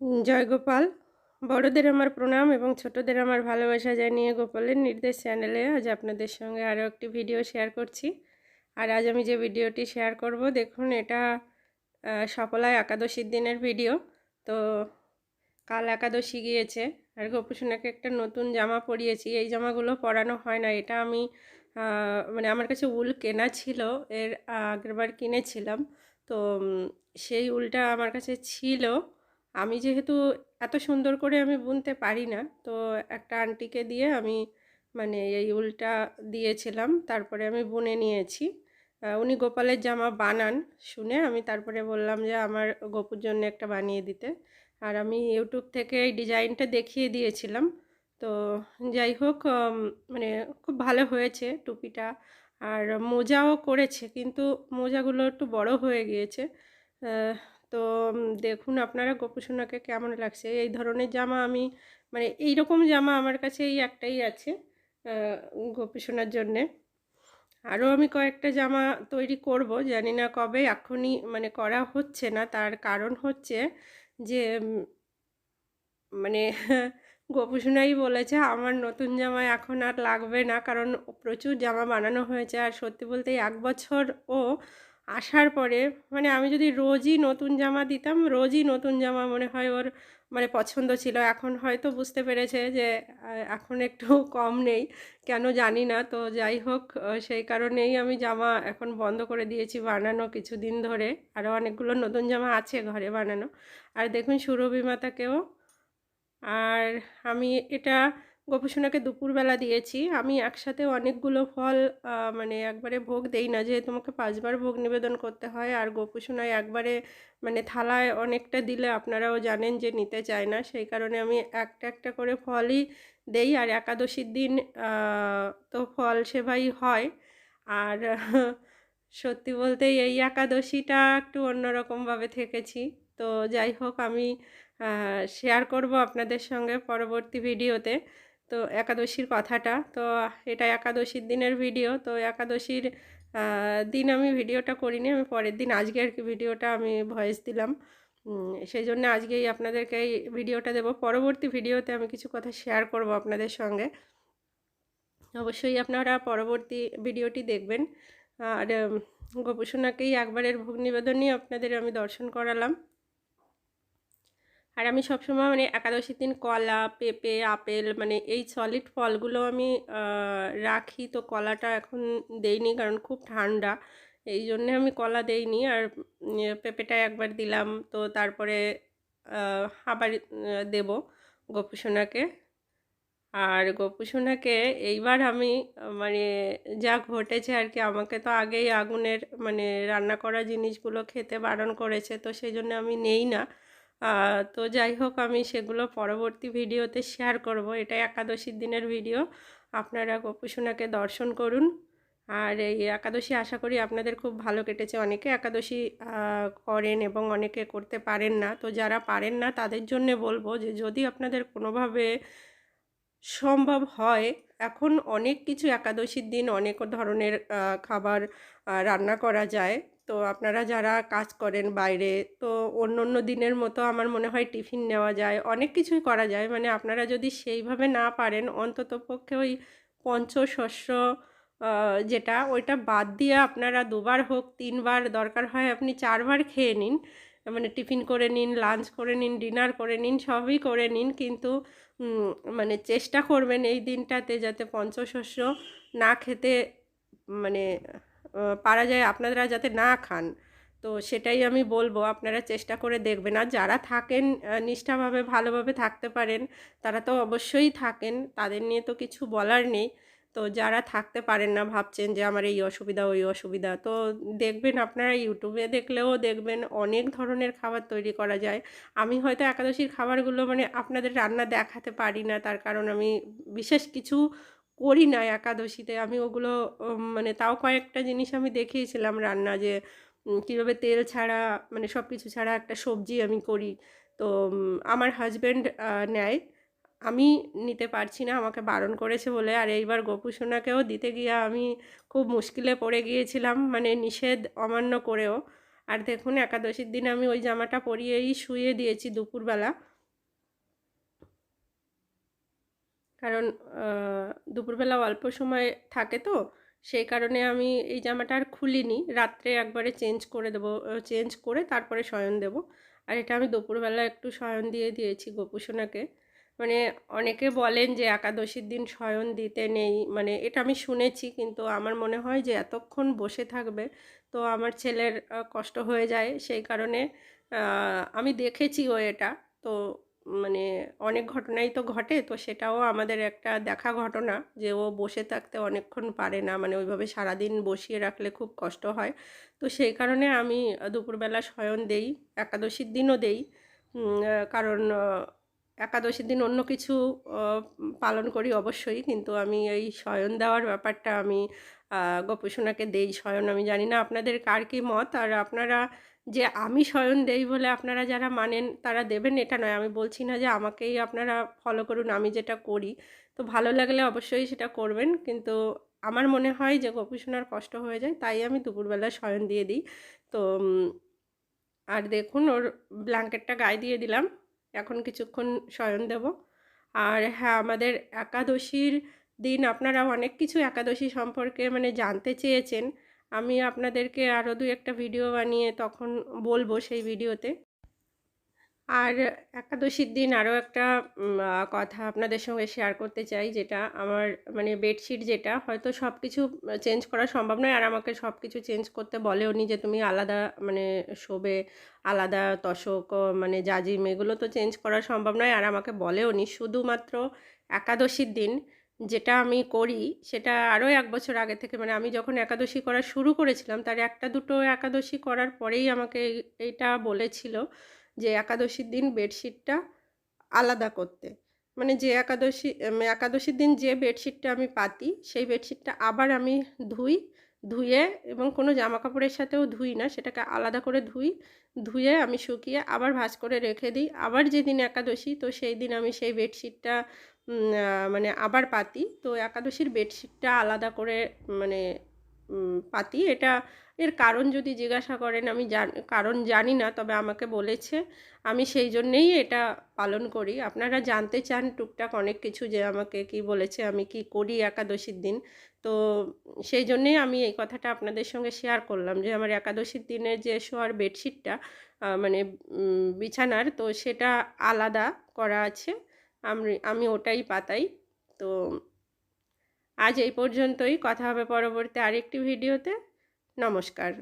জয় গোপাল। বড়দের আমার প্রণাম এবং ছোটদের আমার ভালোবাসা জানিয়ে গোপালের নির্দেশ চ্যানেলে আজ আপনাদের সঙ্গে আরও একটি ভিডিও শেয়ার করছি। আর আজ আমি যে ভিডিওটি শেয়ার করব, দেখুন এটা সফলায় একাদশীর দিনের ভিডিও তো কাল একাদশী গিয়েছে, আর গোপুসোনাকে একটা নতুন জামা পরিয়েছি। এই জামাগুলো পরানো হয় না, এটা আমি মানে আমার কাছে উল কেনা ছিল, এর আগেরবার কিনেছিলাম। তো সেই উলটা আমার কাছে ছিল। আমি যেহেতু এত সুন্দর করে আমি বুনতে পারি না, তো একটা আন্টিকে দিয়ে আমি মানে এই উলটা দিয়েছিলাম, তারপরে আমি বুনে নিয়েছি। উনি গোপালের জামা বানান শুনে আমি তারপরে বললাম যে আমার গোপুর জন্য একটা বানিয়ে দিতে। আর আমি ইউটিউব থেকে এই ডিজাইনটা দেখিয়ে দিয়েছিলাম। তো যাই হোক মানে খুব ভালো হয়েছে টুপিটা। আর মোজাও করেছে, কিন্তু মোজাগুলো একটু বড় হয়ে গিয়েছে। তো দেখুন আপনারা গোপুসোনাকে কেমন লাগছে? এই ধরনের জামা আমি মানে এই রকম জামা আমার কাছে এই একটাই আছে গোপুসোনার জন্যে। আরও আমি কয়েকটা জামা তৈরি করব, জানি না কবে এখনই মানে করা হচ্ছে না। তার কারণ হচ্ছে যে মানে গোপুসোনাই বলেছে, আমার নতুন জামা এখন আর লাগবে না। কারণ প্রচুর জামা বানানো হয়েছে। আর সত্যি বলতে এক বছর ও আসার পরে মানে আমি যদি রোজই নতুন জামা দিতাম, রোজই নতুন জামা মনে হয় ওর মানে পছন্দ ছিল। এখন হয়তো বুঝতে পেরেছে যে এখন একটু কম নেই, কেন জানি না। তো যাই হোক সেই কারণেই আমি জামা এখন বন্ধ করে দিয়েছি বানানো কিছুদিন ধরে। আরও অনেকগুলো নতুন জামা আছে ঘরে বানানো। আর দেখুন সুরভি মাতাকেও। আর আমি এটা গোপীসোনাকে দুপুরবেলা দিয়েছি। আমি একসাথে অনেকগুলো ফল মানে একবারে ভোগ দেই না, যেহেতু আমাকে পাঁচবার ভোগ নিবেদন করতে হয়। আর গোপীসোনায় একবারে মানে থালায় অনেকটা দিলে আপনারাও জানেন যে নিতে চায় না। সেই কারণে আমি একটা একটা করে ফলই দেই। আর একাদশীর দিন তো ফল সেবাই হয়। আর সত্যি বলতে এই একাদশীটা একটু অন্যরকমভাবে থেকেছি। তো যাই হোক, আমি শেয়ার করব আপনাদের সঙ্গে পরবর্তী ভিডিওতে। তো একাদশীর কথাটা। তো এটা একাদশীর দিনের ভিডিও। তো একাদশীর দিন আমি ভিডিওটা করিনি, আমি পরের দিন আজকে আর কি ভিডিওটা আমি ভয়েস দিলাম। সেই জন্য আজকেই আপনাদেরকে এই ভিডিওটা দেবো। পরবর্তী ভিডিওতে আমি কিছু কথা শেয়ার করব আপনাদের সঙ্গে। অবশ্যই আপনারা পরবর্তী ভিডিওটি দেখবেন। আর গোপুসোনাকেই একবারের ভোগ নিবেদনই আপনাদের আমি দর্শন করালাম। আর আমি সবসময় মানে একাদশীর দিন কলা, পেঁপে, আপেল মানে এই সলিড ফলগুলো আমি রাখি। তো কলাটা এখন দেইনি কারণ খুব ঠান্ডা। এই জন্যে আমি কলা দেইনি। আর পেঁপেটা একবার দিলাম। তো তারপরে আবার দেবো গোপুসোনাকে। আর গোপুসোনাকে এইবার আমি মানে যা ঘটেছে আর কি, আমাকে তো আগেই আগুনের মানে রান্না করা জিনিসগুলো খেতে বারণ করেছে। তো সেই জন্য আমি নেই না। তো যাই হোক, আমি সেগুলো পরবর্তী ভিডিওতে শেয়ার করব। এটা একাদশীর দিনের ভিডিও আপনারা গোপুসোনাকে দর্শন করুন। আর এই একাদশী আশা করি আপনাদের খুব ভালো কেটেছে। অনেকে একাদশী করেন এবং অনেকে করতে পারেন না। তো যারা পারেন না, তাদের জন্য বলব যে, যদি আপনাদের কোনোভাবে সম্ভব হয়, এখন অনেক কিছু একাদশীর দিন অনেক ধরনের খাবার রান্না করা যায়। তো আপনারা যারা কাজ করেন বাইরে, তো অন্য অন্য দিনের মতো আমার মনে হয় টিফিন নেওয়া যায়, অনেক কিছুই করা যায়। মানে আপনারা যদি সেইভাবে না পারেন, অন্তত পক্ষে ওই পঞ্চশস্য যেটা, ওইটা বাদ দিয়ে আপনারা দুবার হোক, তিনবার দরকার হয় আপনি চারবার খেয়ে নিন। মানে টিফিন করে নিন, লাঞ্চ করে নিন, ডিনার করে নিন, সবই করে নিন। কিন্তু মানে চেষ্টা করবেন এই দিনটাতে যাতে পঞ্চশস্য না খেতে মানে পারা যায়, আপনারা যাতে না খান। তো সেটাই আমি বলব, আপনারা চেষ্টা করে দেখবেন। আর যারা থাকেন নিষ্ঠাভাবে, ভালোভাবে থাকতে পারেন, তারা তো অবশ্যই থাকেন, তাদের নিয়ে তো কিছু বলার নেই। তো যারা থাকতে পারেন না, ভাবছেন যে আমার এই অসুবিধা, ওই অসুবিধা, তো দেখবেন আপনারা ইউটিউবে দেখলেও দেখবেন অনেক ধরনের খাবার তৈরি করা যায়। আমি হয়তো একাদশীর খাবারগুলো মানে আপনাদের রান্না দেখাতে পারি না, তার কারণ আমি বিশেষ কিছু করি না একাদশীতে। আমি ওগুলো মানে তাও কয়েকটা জিনিস আমি দেখিয়েছিলাম রান্না যে কীভাবে তেল ছাড়া মানে সব কিছু ছাড়া একটা সবজি আমি করি। তো আমার হাজব্যান্ড নেয়। আমি নিতে পারছি না, আমাকে বারণ করেছে বলে, আর, এইবার গোপু সোনাকেও দিতে গিয়ে আমি খুব মুশকিলে পড়ে গিয়েছিলাম মানে নিষেধ অমান্য করেও। আর দেখুন, একাদশীর দিন আমি ওই জামাটা পরিয়েই শুয়ে দিয়েছি দুপুরবেলা। কারণ দুপুরবেলা অল্প সময় থাকে তো, সেই কারণে আমি এই জামাটা আর খুলিনি। রাত্রে একবারে চেঞ্জ করে দেবো চেঞ্জ করে তারপরে শয়ন দেব। আর এটা আমি দুপুরবেলা একটু শয়ন দিয়ে দিয়েছি গোপুসোনাকে। মানে অনেকে বলেন যে একাদশীর দিন শয়ন দিতে নেই মানে এটা আমি শুনেছি কিন্তু আমার মনে হয় যে এতক্ষণ বসে থাকবে তো আমার ছেলের কষ্ট হয়ে যায়। সেই কারণে আমি দেখেছি ও এটা। তো মানে অনেক ঘটনাই তো ঘটে, তো সেটাও আমাদের একটা দেখা ঘটনা যে ও বসে থাকতে অনেকক্ষণ পারে না মানে ওইভাবে সারাদিন বসিয়ে রাখলে খুব কষ্ট হয়। তো সেই কারণে আমি দুপুরবেলা শয়ন দেই, একাদশীর দিনও দেই কারণ একাদশীর দিন অন্য কিছু পালন করি অবশ্যই, কিন্তু আমি এই শয়ন দেওয়ার ব্যাপারটা আমি গোপসোনাকে দেই শয়ন। আমি জানি না আপনাদের কার কী মত, আর আপনারা যে আমি শয়ন দেই বলে আপনারা যারা মানেন তারা দেবেন এটা নয়। আমি বলছি না যে আমাকেই আপনারা ফলো করুন, আমি যেটা করি। তো ভালো লাগলে অবশ্যই সেটা করবেন। কিন্তু আমার মনে হয় যে গোপীসোনার কষ্ট হয়ে যায়, তাই আমি দুপুরবেলা শয়ন দিয়ে দিই। তো আর দেখুন ওর ব্ল্যাঙ্কেটটা গায়ে দিয়ে দিলাম। এখন কিছুক্ষণ শয়ন দেব। আর হ্যাঁ আমাদের একাদশীর দিন আপনারা অনেক কিছু একাদশী সম্পর্কে মানে জানতে চেয়েছেন। আমি আপনাদেরকে আরও দু একটা ভিডিও বানিয়ে তখন বলব সেই ভিডিওতে আর একাদশীর দিন আরও একটা কথা আপনাদের সঙ্গে শেয়ার করতে চাই, যেটা আমার মানে বেডশিট যেটা, হয়তো সব কিছু চেঞ্জ করা সম্ভব নয়। আর আমাকে সব কিছু চেঞ্জ করতে বলেও নি যে তুমি আলাদা মানে শোবে, আলাদা তশক মানে জাজিম, এগুলো তো চেঞ্জ করা সম্ভব নয়। আর আমাকে বলেও নি, শুধুমাত্র একাদশীর দিন যেটা আমি করি, সেটা আরও এক বছর আগে থেকে মানে আমি যখন একাদশী করা শুরু করেছিলাম, তার একটা দুটো একাদশী করার পরেই আমাকে এইটা বলেছিল যে একাদশীর দিন বেডশিটটা আলাদা করতে। মানে যে একাদশী একাদশীর দিন যে বেডশিটটা আমি পাতি, সেই বেডশিটটা আবার আমি ধুই, ধুয়ে এবং কোনো জামা কাপড়ের সাথেও ধুই না, সেটাকে আলাদা করে ধুই, ধুয়ে আমি শুকিয়ে আবার ভাজ করে রেখে দিই। আবার যেদিন একাদশী, তো সেই দিন আমি সেই বেডশিটটা মানে আবার পাতি। তো একাদশীর বেডশিটটা আলাদা করে মানে পাতি। এটা এর কারণ যদি জিজ্ঞাসা করেন, আমি জান, কারণ জানি না, তবে আমাকে বলেছে। আমি সেই জন্যেই এটা পালন করি। আপনারা জানতে চান টুকটাক অনেক কিছু যে আমাকে কি বলেছে, আমি কি করি একাদশীর দিন। তো সেই জন্যেই আমি এই কথাটা আপনাদের সঙ্গে শেয়ার করলাম যে আমার একাদশীর দিনের যে শোয়ার বেডশিটটা মানে বিছানার, তো সেটা আলাদা করা আছে। আমি আমি ওটাই পাতাই। তো আজ এই পর্যন্তই। কথা হবে পরবর্তী আরেকটি ভিডিওতে। নমস্কার।